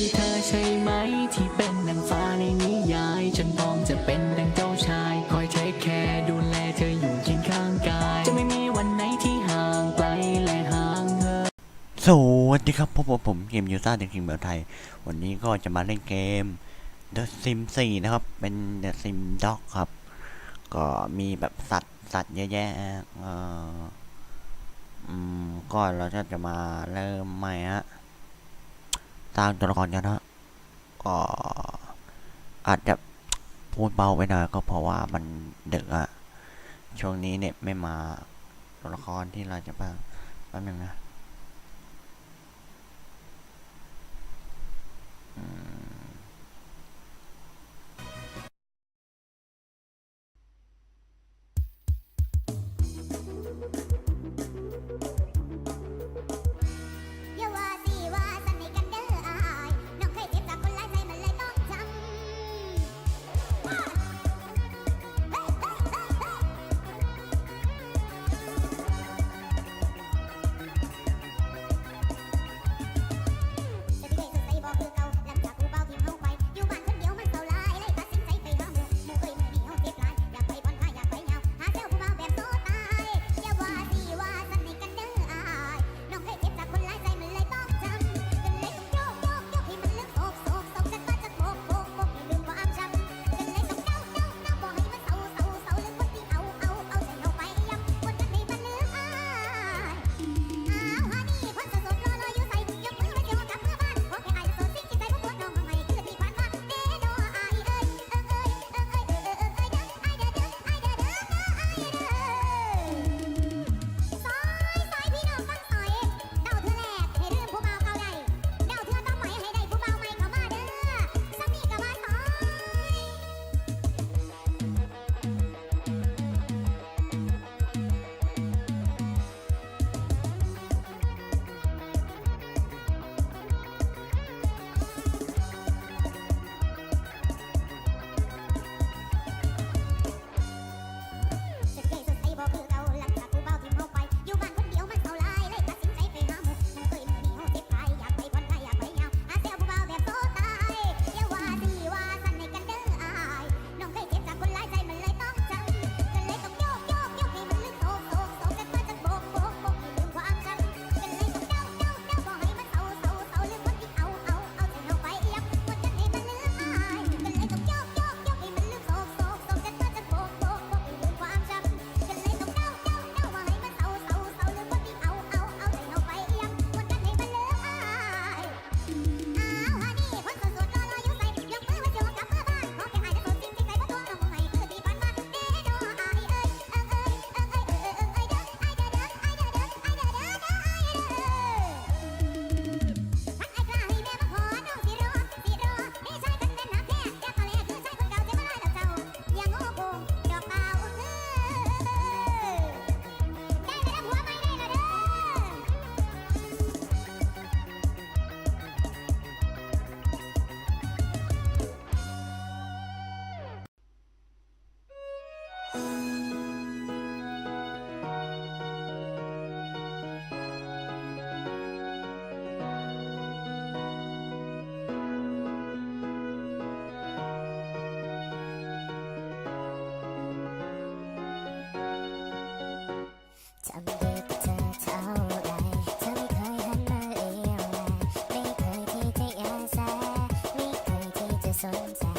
ือเธอใช่ไหมที่เป็นนางฟ้าในนิยาย ฉันพร้อมจะเป็นดังเจ้าชาย คอยเทคแคร์ดูแลเธออยู่เคียงข้างกาย จะไม่มีวันไหนที่ห่างไกลและห่างเหิสวัสดีครับพบกับผมเกมยูซ่าจากทีมเบลไทย วันนี้ก็จะมาเล่นเกม The Sims 4 นะครับ เป็น The Sims Dog ครับ ก็มีแบบสัตว์สัตว์เยอะแยะเอ่ออืมก็เราจะจะมาเริ่มใหม่ฮะ สร้างตัวละครกันนะก็อาจจะพูดเบาไปหน่อยก็เพราะว่ามันเดึกอะช่วงนี้เนี่ยไม่มาตัวละครที่เราจะมาแป๊บนึงนะ อืม Sunset.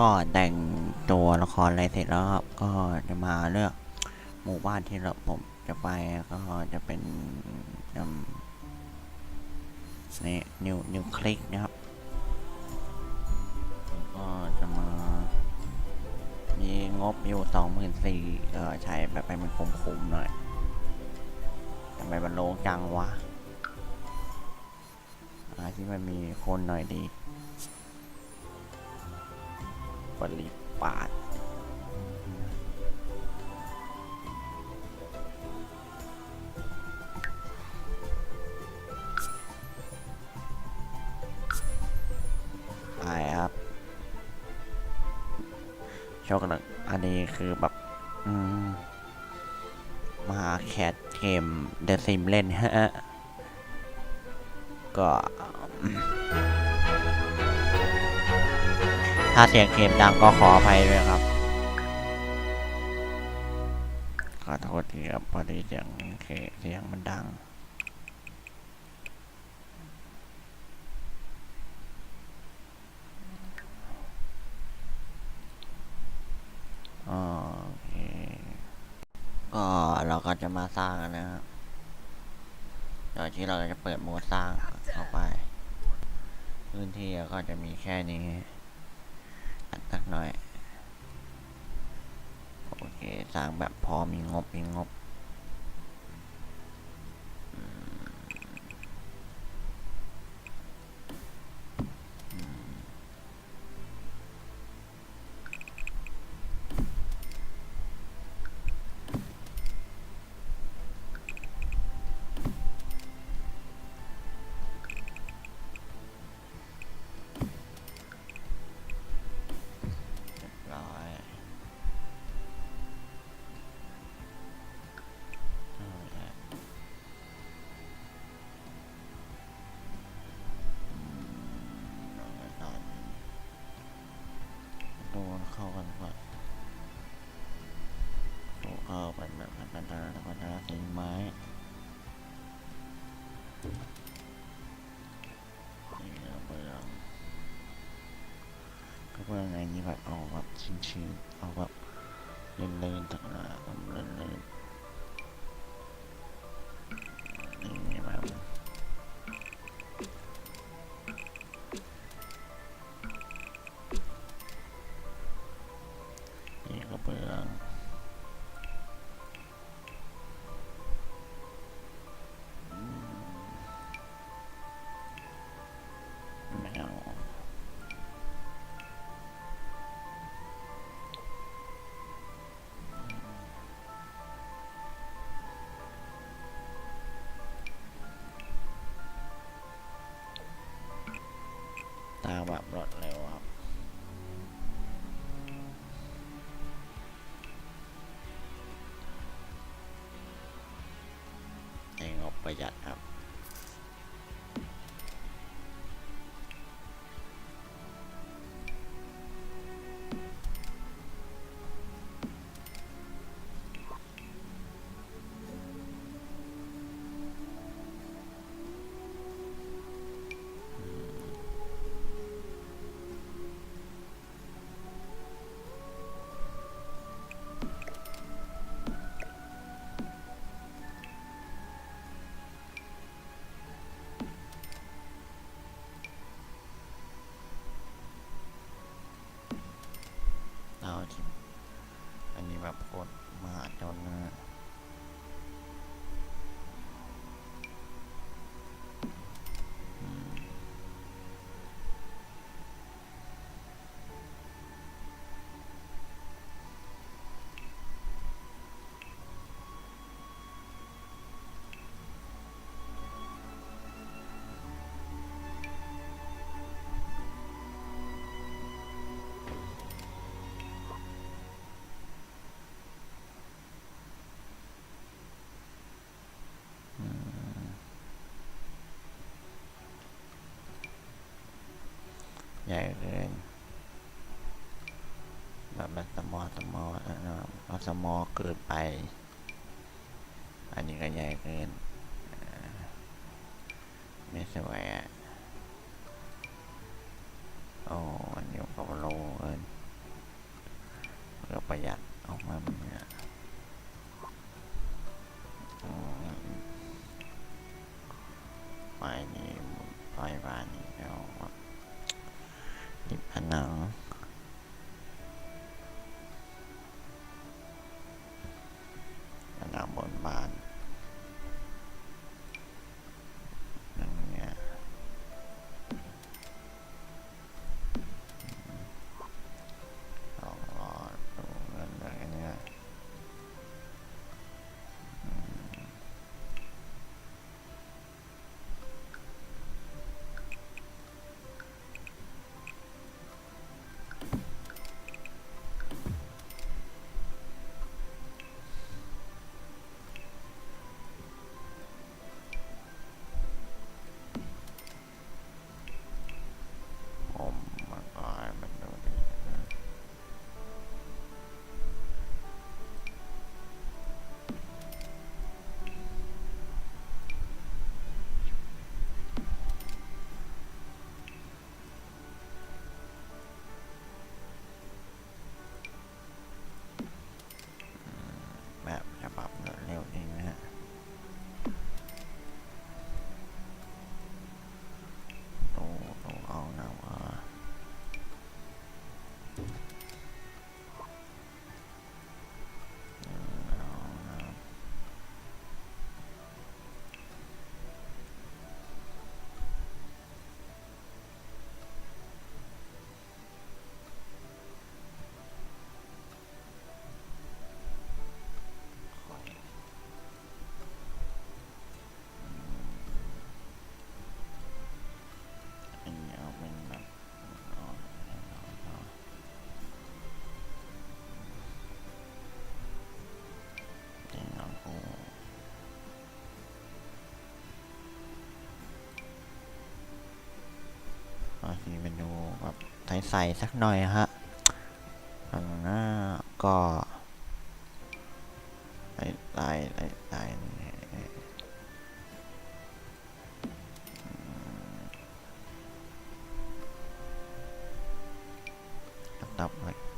ก็แต่งตัวละครอะไรเสร็จแล้วครับ ก็จะมาเลือกหมู่บ้านที่เราผมจะไปก็จะเป็นนี่นิวนิวคลิกนะครับก็จะมา มีงบอยู่สองหมื่นสี่เออใช้แบบไปมันคุ้มๆหน่อยทำไมมันโล่งจังวะอะไรที่มันมีคนหน่อยดี บริปาดไปครับโชคหนึ่งอันนี้คือแบบ อืม มาแคทเกมเดอะซิมเล่นฮะ ถ้าเสียงเกมดังก็ขออภัยด้วยครับ ขอโทษทีครับพอดีเสียงเคเสียงมันดังโอเคก็เราก็จะมาสร้างนะครับโดยที่เราจะเปิดโหมดสร้างเข้าไป พื้นที่ก็จะมีแค่นี้ สักหน่อย โอเคสร้างแบบพอมีงบมีงบ พื่อไงนี่แบบเอาแบบชินๆเอาแบบเล่นๆต่างๆเล่นๆ แบบรวดเร็วครับเองบประหยัดครับ ใหญ่เลยแบบแบบสมอสมอเอสมอเกิดไป อันนี้ก็ใหญ่เกินไม่สวยอะโอ้อันนี้ก็โลเกินก็ประหยัดออกมาเนี่ยไปนี่ไปบ้าน 啊 ใส่สักหน่อยฮะน้าก็ไล่ไล่ไล่ดับเลย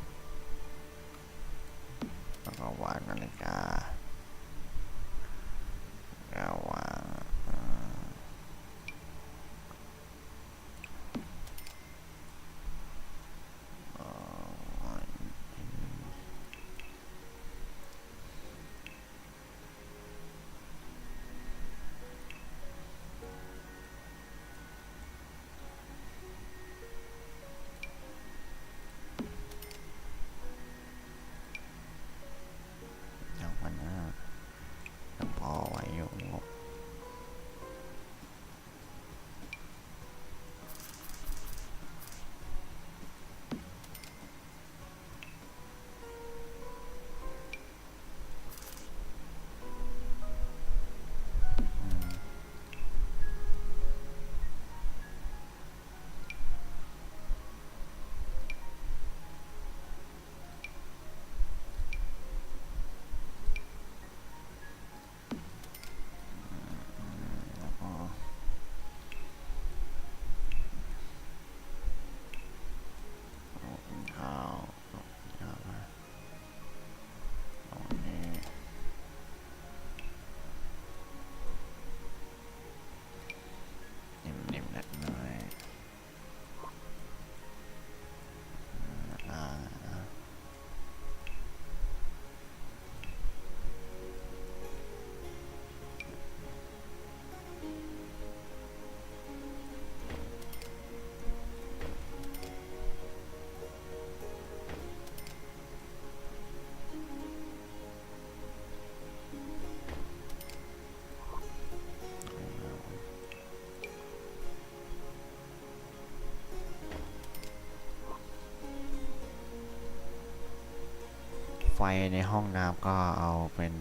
ในห้องน้ำก็เอาเป็น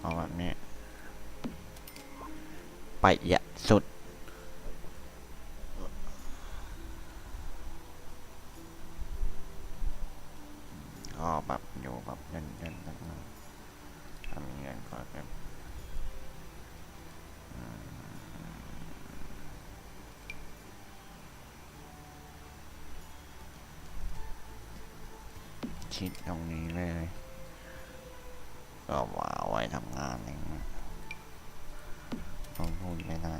เอาแบบนี้ประหยัดสุด ก็แบบอยู่แบบเย็นๆต่างๆทำเงินก่อน ชิดตรงนี้เลย ก็ว่าไว้ทำงานเองต้องพูดไม่ได้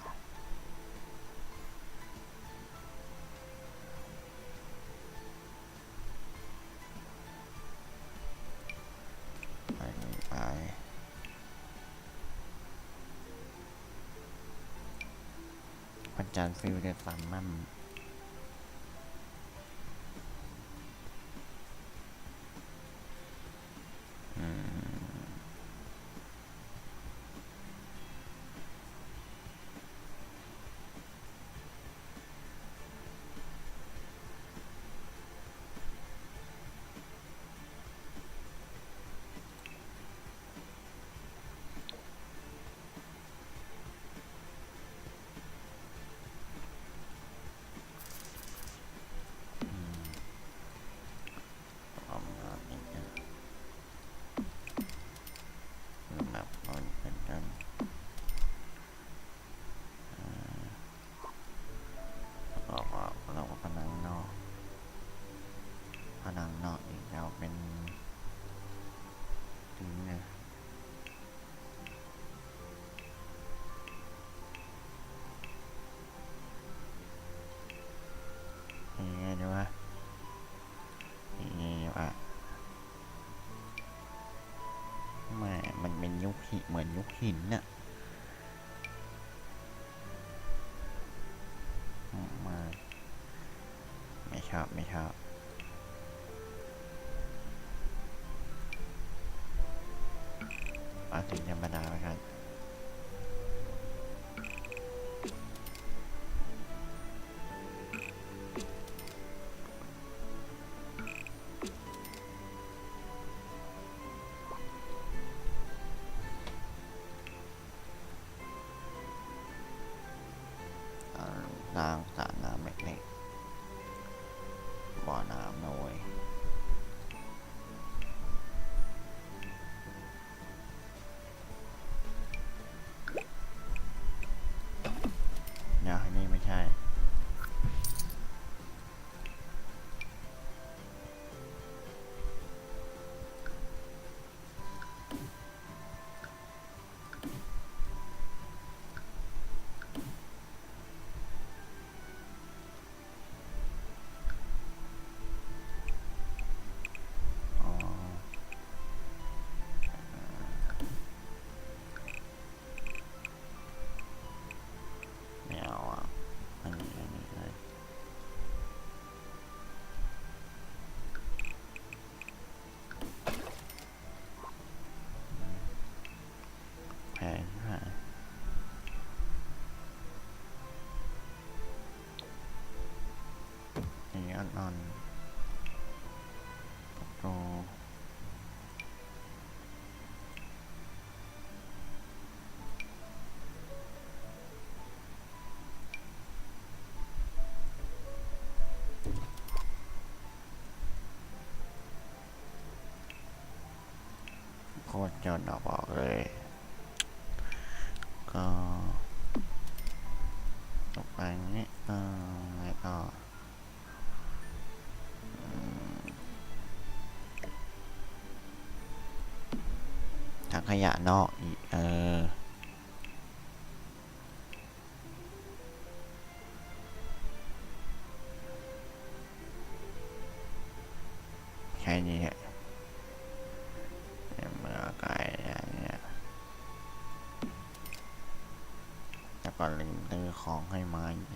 ไปไปวันจันทร์ฟิลเดซัมมั่ม ผนังนอกอีกแล้วเป็นถึงเนี่ยยังไงดีวะนี่อะแม่มันเป็นยุคหินเหมือนยุคหินน่ะาล้างส แพงฮะอันนี้อ่อนๆโตโคตรจนเออกเลย ยะนอกอีก เออ แค่นี้ฮะเมื่อไก่อย่างเงี้ยแล้วก็ลืมซื้อของให้มาอีก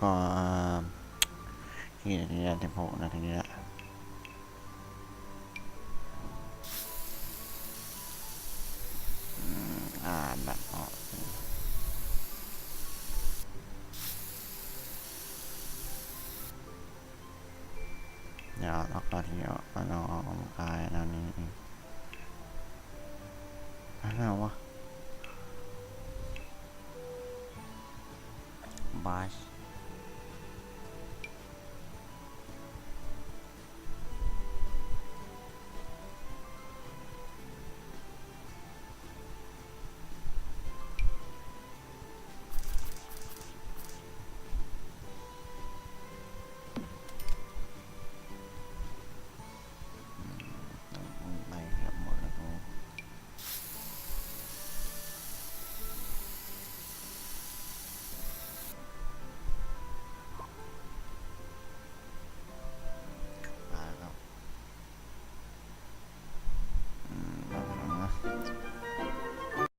ก็ที่นาทีละสิบหกนาทีละอืมอ่าแบบออกเดี๋ยวล็อกตัวที่เอาเอาออกกำลังกายแล้วนี้อะไรวะบัส